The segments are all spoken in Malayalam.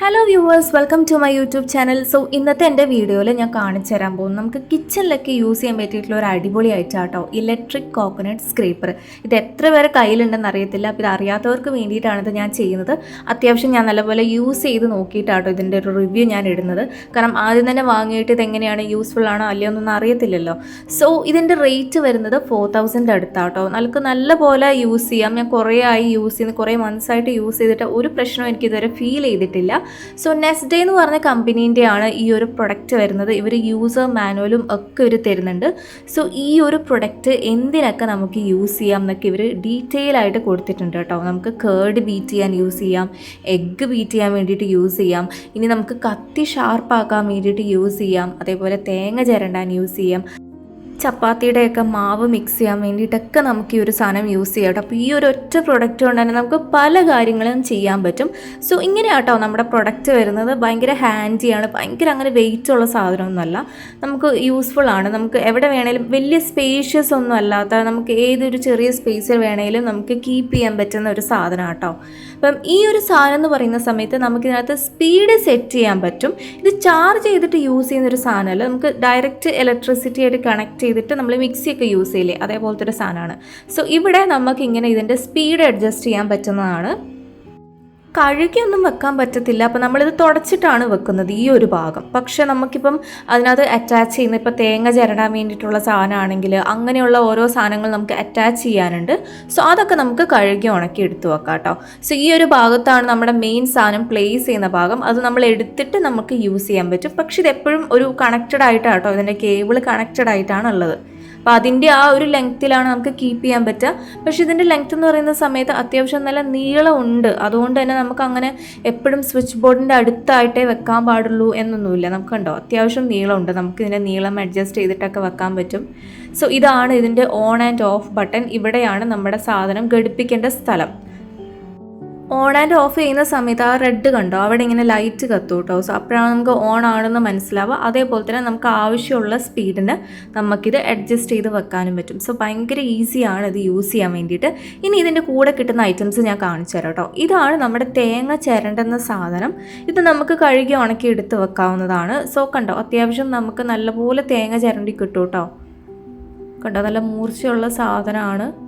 Hello viewers welcome to my YouTube channel so ഇന്നത്തെ എന്റെ വീഡിയോയിൽ ഞാൻ കാണിച്ചു തരാൻ പോകും നമുക്ക് കിച്ചണിലൊക്കെ യൂസ് ചെയ്യാൻ പറ്റിയിട്ടുള്ള ഒരു അടിപൊളി ആയിട്ടാട്ടോ ഇലക്ട്രിക് കോക്കനട്ട് സ്ക്രീപ്പർ ഇത് എത്ര പേരെ കയ്യിലുണ്ടെന്ന് അറിയത്തില്ല. അപ്പോൾ ഇത് അറിയാത്തവർക്ക് വേണ്ടിയിട്ടാണ് ഇത് ഞാൻ ചെയ്യുന്നത്. അത്യാവശ്യം ഞാൻ നല്ലപോലെ യൂസ് ചെയ്ത് നോക്കിയിട്ടാട്ടോ ഇതിന്റെ ഒരു റിവ്യൂ ഞാൻ ഇടുന്നത്. കാരണം ആദ്യം തന്നെ വാങ്ങിയിട്ട് ഇത് എങ്ങനെയാണ് യൂസ്ഫുൾ ആണോ അല്ലയോ എന്നൊന്നും അറിയത്തില്ലല്ലോ. സോ ഇതിന്റെ റേറ്റ് വരുന്നത് ഫോർ തൗസൻഡ് അടുത്താട്ടോ. നമുക്ക് നല്ലപോലെ യൂസ് ചെയ്യാം. ഞാൻ കുറേ ആയി യൂസ് ചെയ്യുന്ന. കുറേ മന്ത്സായിട്ട് യൂസ് ചെയ്തിട്ട് ഒരു പ്രശ്നവും എനിക്ക് ഇതുവരെ ഫീൽ ചെയ്തിട്ടില്ല. സോ നെക്സ്റ്റ് ഡേ എന്ന് പറഞ്ഞ കമ്പനീന്റെ ആണ് ഈ ഒരു പ്രൊഡക്റ്റ് വരുന്നത്. ഇവർ യൂസർ മാനുവലും ഒക്കെ ഇവർ തരുന്നുണ്ട്. സോ ഈ ഒരു പ്രൊഡക്റ്റ് എന്തിനൊക്കെ നമുക്ക് യൂസ് ചെയ്യാം എന്നൊക്കെ ഇവർ ഡീറ്റെയിൽ ആയിട്ട് കൊടുത്തിട്ടുണ്ട് കേട്ടോ. നമുക്ക് കേർഡ് ബീറ്റ് ചെയ്യാൻ യൂസ് ചെയ്യാം എഗ്ഗ് ബീറ്റ് ചെയ്യാൻ വേണ്ടിയിട്ട് യൂസ് ചെയ്യാം. ഇനി നമുക്ക് കത്തി ഷാർപ്പാക്കാൻ വേണ്ടിയിട്ട് യൂസ് ചെയ്യാം. അതേപോലെ തേങ്ങ ചിരണ്ടാൻ യൂസ് ചെയ്യാം. ചപ്പാത്തിയുടെയൊക്കെ മാവ് മിക്സ് ചെയ്യാൻ വേണ്ടിയിട്ടൊക്കെ നമുക്ക് ഈ ഒരു സാധനം യൂസ് ചെയ്യാം കേട്ടോ. അപ്പോൾ ഈ ഒരു ഒറ്റ പ്രൊഡക്റ്റ് കൊണ്ട് തന്നെ നമുക്ക് പല കാര്യങ്ങളും ചെയ്യാൻ പറ്റും. സോ ഇങ്ങനെയാട്ടോ നമ്മുടെ പ്രൊഡക്റ്റ് വരുന്നത്. ഭയങ്കര ഹാൻഡിയാണ് ഭയങ്കര അങ്ങനെ വെയിറ്റ് ഉള്ള സാധനമൊന്നുമല്ല. നമുക്ക് യൂസ്ഫുൾ ആണ്. നമുക്ക് എവിടെ വേണേലും വലിയ സ്പേഷ്യസ് ഒന്നും അല്ലാത്ത നമുക്ക് ഏതൊരു ചെറിയ സ്പേസിൽ വേണേലും നമുക്ക് കീപ്പ് ചെയ്യാൻ പറ്റുന്ന ഒരു സാധനം കേട്ടോ. അപ്പം ഈ ഒരു സാധനം എന്ന് പറയുന്ന സമയത്ത് നമുക്കിതിനകത്ത് സ്പീഡ് സെറ്റ് ചെയ്യാൻ പറ്റും. ഇത് ചാർജ് ചെയ്തിട്ട് യൂസ് ചെയ്യുന്ന ഒരു സാധനമല്ല. നമുക്ക് ഡയറക്റ്റ് ഇലക്ട്രിസിറ്റി ആയിട്ട് കണക്ട് ചെയ്തിട്ട് നമ്മൾ മിക്സിയൊക്കെ യൂസ് ചെയ്യില്ലേ അതേപോലത്തെ ഒരു സാധനമാണ് സോ ഇവിടെ നമുക്ക് ഇങ്ങനെ ഇതിന്റെ സ്പീഡ് അഡ്ജസ്റ്റ് ചെയ്യാൻ പറ്റുന്നതാണ്. കഴുകിയൊന്നും വെക്കാൻ പറ്റത്തില്ല. അപ്പോൾ നമ്മളിത് തുടച്ചിട്ടാണ് വെക്കുന്നത് ഈ ഒരു ഭാഗം. പക്ഷെ നമുക്കിപ്പം അതിനകത്ത് അറ്റാച്ച് ചെയ്യുന്ന ഇപ്പോൾ തേങ്ങ ചിരടാൻ വേണ്ടിയിട്ടുള്ള സാധനമാണെങ്കിൽ അങ്ങനെയുള്ള ഓരോ സാധനങ്ങൾ നമുക്ക് അറ്റാച്ച് ചെയ്യാനുണ്ട്. സോ അതൊക്കെ നമുക്ക് കഴുകി ഉണക്കി എടുത്തു വെക്കാം കേട്ടോ. സോ ഈ ഒരു ഭാഗത്താണ് നമ്മുടെ മെയിൻ സാധനം പ്ലേസ് ചെയ്യുന്ന ഭാഗം. അത് നമ്മൾ എടുത്തിട്ട് നമുക്ക് യൂസ് ചെയ്യാൻ പറ്റും. പക്ഷെ ഇത് എപ്പോഴും ഒരു കണക്റ്റഡ് ആയിട്ടാണ് കേട്ടോ. ഇതിന്റെ കേബിൾ കണക്റ്റഡ് ആയിട്ടാണ് ഉള്ളത്. അപ്പോൾ അതിന്റെ ആ ഒരു ലെങ്ത്തിലാണ് നമുക്ക് കീപ്പ് ചെയ്യാൻ പറ്റുക. പക്ഷേ ഇതിന്റെ ലെങ്ത്ത് എന്ന് പറയുന്ന സമയത്ത് അത്യാവശ്യം നല്ല നീളമുണ്ട്. അതുകൊണ്ട് തന്നെ നമുക്ക് അങ്ങനെ എപ്പോഴും സ്വിച്ച് ബോർഡിന്റെ അടുത്തായിട്ടേ വെക്കാൻ പാടുള്ളൂ എന്നൊന്നുമില്ല. നമുക്ക് കണ്ടോ? അത്യാവശ്യം നീളമുണ്ട്. നമുക്ക് ഇതിന്റെ നീളം അഡ്ജസ്റ്റ് ചെയ്തിട്ടൊക്കെ വെക്കാൻ പറ്റും. സോ ഇതാണ് ഇതിന്റെ ഓൺ ആൻഡ് ഓഫ് ബട്ടൺ ഇവിടെയാണ് നമ്മുടെ സാധനം ഘടിപ്പിക്കേണ്ട സ്ഥലം. ഓൺ ആൻഡ് ഓഫ് ചെയ്യുന്ന സമയത്ത് ആ റെഡ് കണ്ടോ? അവിടെ ഇങ്ങനെ ലൈറ്റ് കത്തു കേട്ടോ സോ അപ്പോഴാണ് നമുക്ക് ഓൺ ആണെന്ന് മനസ്സിലാവുക. അതേപോലെ തന്നെ നമുക്ക് ആവശ്യമുള്ള സ്പീഡിന് നമുക്കിത് അഡ്ജസ്റ്റ് ചെയ്ത് വെക്കാനും പറ്റും. സോ ഭയങ്കര ഈസിയാണ് ഇത് യൂസ് ചെയ്യാൻ വേണ്ടിയിട്ട്. ഇനി ഇതിന്റെ കൂടെ കിട്ടുന്ന ഐറ്റംസ് ഞാൻ കാണിച്ചു തരാം കേട്ടോ. ഇതാണ് നമ്മുടെ തേങ്ങ ചിരണ്ടെന്ന സാധനം. ഇത് നമുക്ക് കഴുകി ഉണക്കി എടുത്ത് വെക്കാവുന്നതാണ്. സോ കണ്ടോ? അത്യാവശ്യം നമുക്ക് നല്ലപോലെ തേങ്ങ ചിരണ്ടി കിട്ടും കേട്ടോ. കണ്ടോ? നല്ല മൂർച്ചയുള്ള സാധനമാണ്.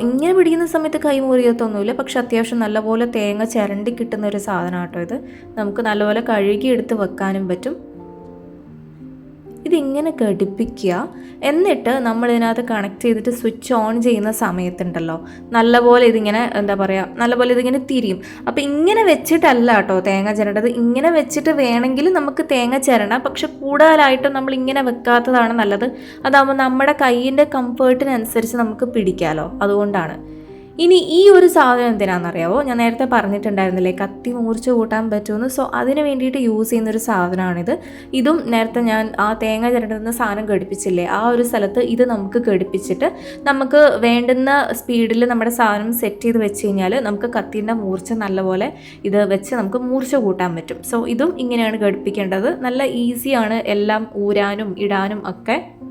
ഇങ്ങനെ പിടിക്കുന്ന സമയത്ത് കൈ മുറിയത്തൊന്നുമില്ല പക്ഷെ അത്യാവശ്യം നല്ലപോലെ തേങ്ങ ചിരണ്ടി കിട്ടുന്ന ഒരു സാധനം കേട്ടോ ഇത്. നമുക്ക് നല്ലപോലെ കഴുകി എടുത്ത് വെക്കാനും പറ്റും. ഇതിങ്ങനെ ഘടിപ്പിക്കുക. എന്നിട്ട് നമ്മൾ ഇതിനകത്ത് കണക്ട് ചെയ്തിട്ട് സ്വിച്ച് ഓൺ ചെയ്യുന്ന സമയത്തുണ്ടല്ലോ. നല്ലപോലെ ഇതിങ്ങനെ എന്താ പറയുക നല്ലപോലെ ഇതിങ്ങനെ തിരിയും. അപ്പോൾ ഇങ്ങനെ വെച്ചിട്ടല്ല കേട്ടോ തേങ്ങ ചിരണ്ടത്. ഇങ്ങനെ വെച്ചിട്ട് വേണമെങ്കിൽ നമുക്ക് തേങ്ങ ചിരണം പക്ഷെ കൂടുതലായിട്ടും നമ്മൾ ഇങ്ങനെ വെക്കാത്തതാണ് നല്ലത്. അതാകുമ്പോൾ നമ്മുടെ കയ്യിന്റെ കംഫേർട്ടിനനുസരിച്ച് നമുക്ക് പിടിക്കാമല്ലോ അതുകൊണ്ടാണ്. ഇനി ഈ ഒരു സാധനം എന്തിനാണെന്നറിയാവോ? ഞാൻ നേരത്തെ പറഞ്ഞിട്ടുണ്ടായിരുന്നില്ലേ കത്തി മൂർച്ച കൂട്ടാൻ പറ്റുമെന്ന്? സോ അതിന് വേണ്ടിയിട്ട് യൂസ് ചെയ്യുന്ന ഒരു സാധനമാണിത്. ഇതും നേരത്തെ ഞാൻ ആ തേങ്ങ ചിരണ്ടുന്ന സാധനം ഘടിപ്പിച്ചില്ലേ ആ ഒരു സ്ഥലത്ത് ഇത് നമുക്ക് ഘടിപ്പിച്ചിട്ട് നമുക്ക് വേണ്ടുന്ന സ്പീഡിൽ നമ്മുടെ സാധനം സെറ്റ് ചെയ്ത് വെച്ച് കഴിഞ്ഞാൽ നമുക്ക് കത്തിന്റെ മൂർച്ച നല്ലപോലെ ഇത് വെച്ച് നമുക്ക് മൂർച്ച കൂട്ടാൻ പറ്റും. സോ ഇതും ഇങ്ങനെയാണ് ഘടിപ്പിക്കേണ്ടത്. നല്ല ഈസിയാണ് എല്ലാം ഊരാനും ഇടാനും ഒക്കെ.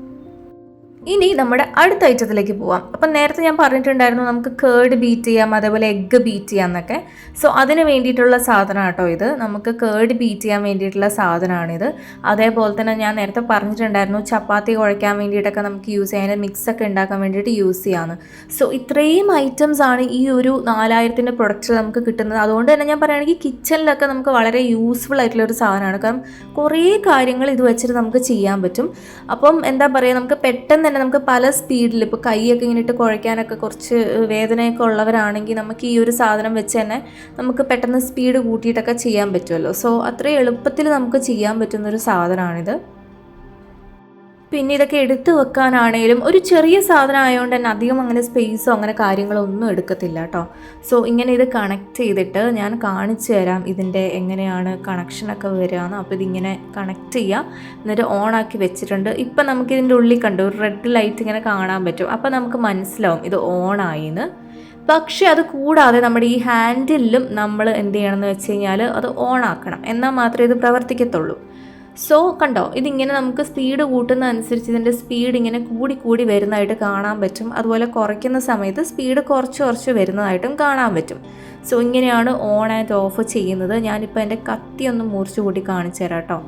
ഇനി നമ്മുടെ അടുത്ത ഐറ്റത്തിലേക്ക് പോവാം. അപ്പം നേരത്തെ ഞാൻ പറഞ്ഞിട്ടുണ്ടായിരുന്നു നമുക്ക് കേർഡ് ബീറ്റ് ചെയ്യാം അതേപോലെ എഗ്ഗ് ബീറ്റ് ചെയ്യാം എന്നൊക്കെ സോ അതിന് വേണ്ടിയിട്ടുള്ള സാധനം കേട്ടോ ഇത്. നമുക്ക് കേർഡ് ബീറ്റ് ചെയ്യാൻ വേണ്ടിയിട്ടുള്ള സാധനമാണിത്. അതേപോലെ തന്നെ ഞാൻ നേരത്തെ പറഞ്ഞിട്ടുണ്ടായിരുന്നു ചപ്പാത്തി കുഴയ്ക്കാൻ വേണ്ടിയിട്ടൊക്കെ നമുക്ക് യൂസ് ചെയ്യാൻ മിക്സ് ഒക്കെ ഉണ്ടാക്കാൻ വേണ്ടിയിട്ട് യൂസ് ചെയ്യാമെന്ന് സോ ഇത്രയും ഐറ്റംസ് ആണ് ഈ ഒരു നാലായിരത്തിന്റെ പ്രൊഡക്റ്റ് നമുക്ക് കിട്ടുന്നത്. അതുകൊണ്ട് തന്നെ ഞാൻ പറയുകയാണെങ്കിൽ കിച്ചണിലൊക്കെ നമുക്ക് വളരെ യൂസ്ഫുൾ ആയിട്ടുള്ള ഒരു സാധനമാണ്. കാരണം കുറേ കാര്യങ്ങൾ ഇത് വെച്ചിട്ട് നമുക്ക് ചെയ്യാൻ പറ്റും. അപ്പം എന്താ പറയുക നമുക്ക് പെട്ടെന്ന് തന്നെ നമുക്ക് പല സ്പീഡിൽ ഇപ്പോൾ കൈയൊക്കെ ഇങ്ങനെ ഇട്ട് കുഴയ്ക്കാനൊക്കെ കുറച്ച് വേദനയൊക്കെ ഉള്ളവരാണെങ്കിൽ നമുക്ക് ഈ ഒരു സാധനം വെച്ച് തന്നെ നമുക്ക് പെട്ടെന്ന് സ്പീഡ് കൂട്ടിയിട്ടൊക്കെ ചെയ്യാൻ പറ്റുമല്ലോ സോ അത്രയും എളുപ്പത്തിൽ നമുക്ക് ചെയ്യാൻ പറ്റുന്നൊരു സാധനമാണിത് പിന്നെ ഇതൊക്കെ എടുത്തു വെക്കാനാണേലും ഒരു ചെറിയ സാധനം ആയതുകൊണ്ട് തന്നെ അധികം അങ്ങനെ സ്പേസോ അങ്ങനെ കാര്യങ്ങളോ ഒന്നും എടുക്കത്തില്ല കേട്ടോ സോ ഇങ്ങനെ ഇത് കണക്ട് ചെയ്തിട്ട് ഞാൻ കാണിച്ചു തരാം ഇതിന്റെ എങ്ങനെയാണ് കണക്ഷനൊക്കെ വരികയെന്ന് അപ്പോൾ ഇതിങ്ങനെ കണക്ട് ചെയ്യുക എന്നിട്ട് ഓൺ ആക്കി വെച്ചിട്ടുണ്ട്. ഇപ്പം നമുക്ക് ഇതിന്റെ ഉള്ളിൽ കണ്ടു റെഡ് ലൈറ്റ് ഇങ്ങനെ കാണാൻ പറ്റും. അപ്പോൾ നമുക്ക് മനസ്സിലാവും ഇത് ഓൺ ആയിന്ന് പക്ഷേ അത് കൂടാതെ നമ്മുടെ ഈ ഹാൻഡിലും നമ്മൾ എന്ത് ചെയ്യണമെന്ന് വെച്ച് കഴിഞ്ഞാൽ അത് ഓൺ ആക്കണം. എന്നാൽ മാത്രമേ ഇത് പ്രവർത്തിക്കത്തുള്ളൂ. സോ കണ്ടോ ഇതിങ്ങനെ നമുക്ക് സ്പീഡ് കൂട്ടുന്ന അനുസരിച്ച് ഇതിന്റെ സ്പീഡ് ഇങ്ങനെ കൂടി കൂടി വരുന്നതായിട്ട് കാണാൻ പറ്റും. അതുപോലെ കുറയ്ക്കുന്ന സമയത്ത് സ്പീഡ് കുറച്ച് കുറച്ച് വരുന്നതായിട്ടും കാണാൻ പറ്റും. സോ ഇങ്ങനെയാണ് ഓൺ ആൻഡ് ഓഫ് ചെയ്യുന്നത്. ഞാനിപ്പോൾ എന്റെ കത്തി ഒന്ന് മുറിച്ച് കൂട്ടി കാണിച്ചു തരാം കേട്ടോ.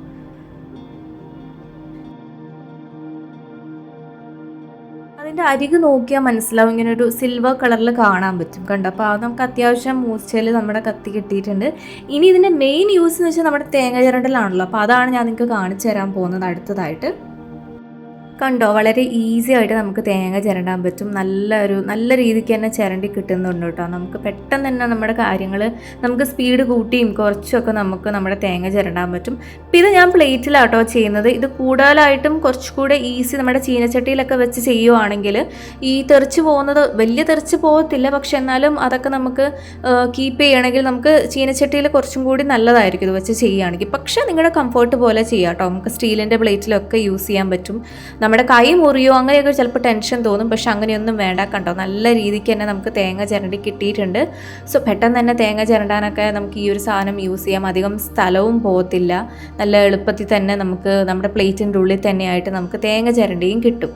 അതിന്റെ അരികു നോക്കിയാൽ മനസ്സിലാവും. ഇങ്ങനെ ഒരു സിൽവർ കളറിൽ കാണാൻ പറ്റും. കണ്ടോ? അപ്പോൾ അത് നമുക്ക് അത്യാവശ്യം മൂർച്ചയിൽ നമ്മുടെ കത്തി കിട്ടിയിട്ടുണ്ട്. ഇനി ഇതിന്റെ മെയിൻ യൂസ് എന്ന് വെച്ചാൽ നമ്മുടെ തേങ്ങ ചിരണ്ടലാണല്ലോ. അപ്പോൾ അതാണ് ഞാൻ നിങ്ങൾക്ക് കാണിച്ചു തരാൻ പോകുന്നത് അടുത്തതായിട്ട്. കണ്ടോ വളരെ ഈസി ആയിട്ട് നമുക്ക് തേങ്ങ ചിരണ്ടാൻ പറ്റും. നല്ല ഒരു നല്ല രീതിക്ക് തന്നെ ചിരണ്ടി കിട്ടുന്നുണ്ട് കേട്ടോ. നമുക്ക് പെട്ടെന്ന് തന്നെ നമ്മുടെ കാര്യങ്ങൾ നമുക്ക് സ്പീഡ് കൂട്ടിയും കുറച്ചൊക്കെ നമുക്ക് നമ്മുടെ തേങ്ങ ചിരണ്ടാൻ പറ്റും. ഇപ്പം ഇത് ഞാൻ പ്ലേറ്റിലാട്ടോ ചെയ്യുന്നത്. ഇത് കൂടുതലായിട്ടും കുറച്ചുകൂടെ ഈസി നമ്മുടെ ചീനച്ചട്ടിയിലൊക്കെ വെച്ച് ചെയ്യുവാണെങ്കിൽ ഈ തെറിച്ച് പോകുന്നത് വലിയ തെറിച്ച് പോകത്തില്ല. പക്ഷെ എന്നാലും അതൊക്കെ നമുക്ക് കീപ്പ് ചെയ്യണമെങ്കിൽ നമുക്ക് ചീനച്ചട്ടിയിൽ കുറച്ചും കൂടി നല്ലതായിരിക്കും ഇത് വെച്ച് ചെയ്യുകയാണെങ്കിൽ. പക്ഷേ നിങ്ങളുടെ കംഫർട്ട് പോലെ ചെയ്യാം കേട്ടോ. നമുക്ക് സ്റ്റീലിന്റെ പ്ലേറ്റിലൊക്കെ യൂസ് ചെയ്യാൻ പറ്റും. നമ്മുടെ കൈ മുറിയോ അങ്ങനെയൊക്കെ ചിലപ്പോൾ ടെൻഷൻ തോന്നും. പക്ഷെ അങ്ങനെയൊന്നും വേണ്ട കണ്ടോ? നല്ല രീതിക്ക് തന്നെ നമുക്ക് തേങ്ങ ചിരണ്ടി കിട്ടിയിട്ടുണ്ട്. സോ പെട്ടെന്ന് തന്നെ തേങ്ങ ചിരണ്ടാനൊക്കെ നമുക്ക് ഈ ഒരു സാധനം യൂസ് ചെയ്യാം. അധികം സ്ഥലവും പോകത്തില്ല. നല്ല എളുപ്പത്തിൽ തന്നെ നമുക്ക് നമ്മുടെ പ്ലേറ്റിന്റെ ഉള്ളിൽ തന്നെയായിട്ട് നമുക്ക് തേങ്ങ ചിരണ്ടിയും കിട്ടും.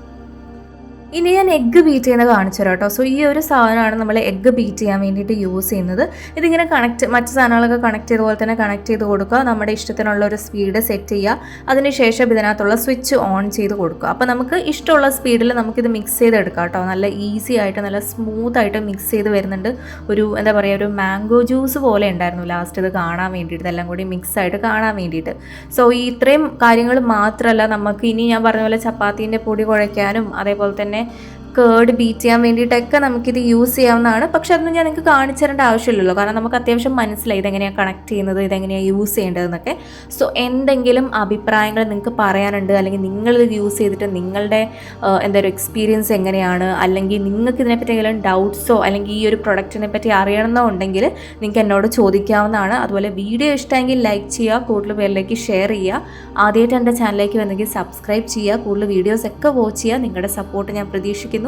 ഇനി ഞാൻ എഗ്ഗ് ബീറ്റ് ചെയ്യുന്നത് കാണിച്ചു തരാം കേട്ടോ. സോ ഈ ഒരു സാധനമാണ് നമ്മൾ എഗ്ഗ് ബീറ്റ് ചെയ്യാൻ വേണ്ടിയിട്ട് യൂസ് ചെയ്യുന്നത്. ഇതിങ്ങനെ കണക്ട് മറ്റ് സാധനങ്ങളൊക്കെ കണക്ട് ചെയ്ത പോലെ തന്നെ കണക്ട് ചെയ്ത് കൊടുക്കുക. നമ്മുടെ ഇഷ്ടത്തിനുള്ള ഒരു സ്പീഡ് സെറ്റ് ചെയ്യുക. അതിനുശേഷം ഇതിനകത്തുള്ള സ്വിച്ച് ഓൺ ചെയ്ത് കൊടുക്കുക. അപ്പോൾ നമുക്ക് ഇഷ്ടമുള്ള സ്പീഡിൽ നമുക്കിത് മിക്സ് ചെയ്തെടുക്കാം കേട്ടോ. നല്ല ഈസി ആയിട്ട് നല്ല സ്മൂത്ത് ആയിട്ട് മിക്സ് ചെയ്ത് വരുന്നുണ്ട്. ഒരു എന്താ പറയുക ഒരു മാംഗോ ജ്യൂസ് പോലെ ഉണ്ടായിരുന്നു ലാസ്റ്റ് ഇത് കാണാൻ വേണ്ടിയിട്ട്. ഇതെല്ലാം കൂടി മിക്സ് ആയിട്ട് കാണാൻ വേണ്ടിയിട്ട്. സോ ഈ ഇത്രയും കാര്യങ്ങൾ മാത്രമല്ല നമുക്ക് ഇനി ഞാൻ പറഞ്ഞ പോലെ ചപ്പാത്തീന്റെ പൊടി കുഴയ്ക്കാനും അതേപോലെ തന്നെ tiene കേർഡ് ബീറ്റ് ചെയ്യാൻ വേണ്ടിയിട്ടൊക്കെ നമുക്കിത് യൂസ് ചെയ്യാവുന്നതാണ്. പക്ഷെ അതൊന്നും ഞാൻ നിങ്ങൾക്ക് കാണിച്ചു തരേണ്ട ആവശ്യമില്ലല്ലോ. കാരണം നമുക്ക് അത്യാവശ്യം മനസ്സിലായി ഇതെങ്ങനെയാണ് കണക്ട് ചെയ്യുന്നത് ഇതെങ്ങനെയാണ് യൂസ് ചെയ്യേണ്ടതെന്നൊക്കെ. സോ എന്തെങ്കിലും അഭിപ്രായങ്ങൾ നിങ്ങൾക്ക് പറയാനുണ്ട് അല്ലെങ്കിൽ നിങ്ങളിത് യൂസ് ചെയ്തിട്ട് നിങ്ങളുടെ എന്താ ഒരു എക്സ്പീരിയൻസ് എങ്ങനെയാണ് അല്ലെങ്കിൽ നിങ്ങൾക്ക് ഇതിനെപ്പറ്റി എന്തെങ്കിലും ഡൗട്ട്സോ അല്ലെങ്കിൽ ഈ ഒരു പ്രൊഡക്റ്റിനെ പറ്റി അറിയണമെന്നോ ഉണ്ടെങ്കിൽ നിങ്ങൾക്ക് എന്നോട് ചോദിക്കാവുന്നതാണ്. അതുപോലെ വീഡിയോ ഇഷ്ടമെങ്കിൽ ലൈക്ക് ചെയ്യുക കൂടുതൽ പേരിലേക്ക് ഷെയർ ചെയ്യുക. ആദ്യമായിട്ട് എന്റെ ചാനലിലേക്ക് വന്നെങ്കിൽ സബ്സ്ക്രൈബ് ചെയ്യുക കൂടുതൽ വീഡിയോസ് ഒക്കെ വാച്ച് ചെയ്യുക. നിങ്ങളുടെ സപ്പോർട്ട് ഞാൻ പ്രതീക്ഷിക്കുന്നു.